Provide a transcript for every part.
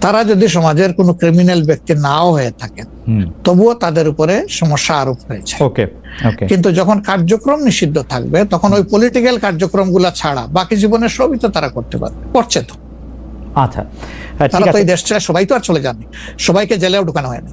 তারা যদি সমাজের কোনো ক্রিমিনাল ব্যক্তি নাও হয়ে থাকেন তবুও তাদের উপরে সমস্যা আরোপ হয়েছে। কিন্তু যখন কার্যক্রম নিষিদ্ধ থাকবে তখন ওই পলিটিক্যাল কার্যক্রমগুলা ছাড়া বাকি জীবনের সবই তো তারা করতে পারবে করছে তো। আচ্ছা। তারা তো এই দেশ ছেড়ে সবাই তো আর চলে যাননি। সবাইকে জেলেও ঢুকানো হয়নি।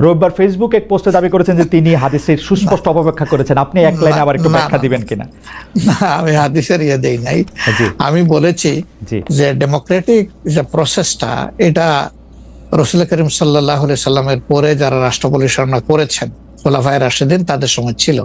রবিবার ফেসবুক এক পোস্টে দাবি করেছেন যে তিনি হাদিসের সুস্পষ্ট অপব্যাখ্যা করেছেন। আপনি এক লাইনে আবার একটু ব্যাখ্যা দিবেন কিনা? না, আমি হাদিসের ইয়ে দেই নাই। আমি বলেছি যে ডেমোক্রেটিক যে প্রসেসটা এটা রসুল করিম সাল্লাহ সাল্লামের পরে যারা রাষ্ট্র পরিচালনা করেছেন খোলাফায় রাশেদিন তাদের সময় ছিল।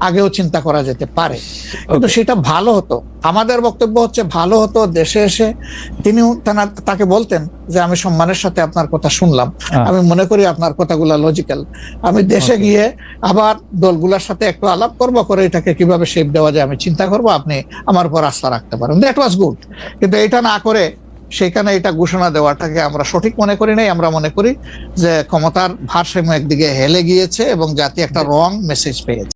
আগেও চিন্তা করা যেতে পারে। কিন্তু সেটা ভালো হতো। আমাদের বক্তব্য হচ্ছে ভালো হতো দেশে এসে তিনি তাকে বলতেন যে আমি সম্মানের সাথে আপনার কথা শুনলাম। হ্যাঁ। আমি মনে করি আপনার কথাগুলো লজিক্যাল আমি দেশে গিয়ে আবার দলগুলোর সাথে একটু আলাপ করব করে এটাকে কীভাবে শেপ দেওয়া যায় আমি চিন্তা করব আপনি আমার উপর আস্থা রাখতে পারেন। দ্যাট ওয়াজ গুড কিন্তু এটা না করে সেখানে এটা ঘোষণা দেওয়াটাকে আমরা সঠিক মনে করি নাই। আমরা মনে করি যে ক্ষমতার ভারসাম্য একদিকে হেলে গিয়েছে এবং জাতি একটা রং মেসেজ পেয়েছে।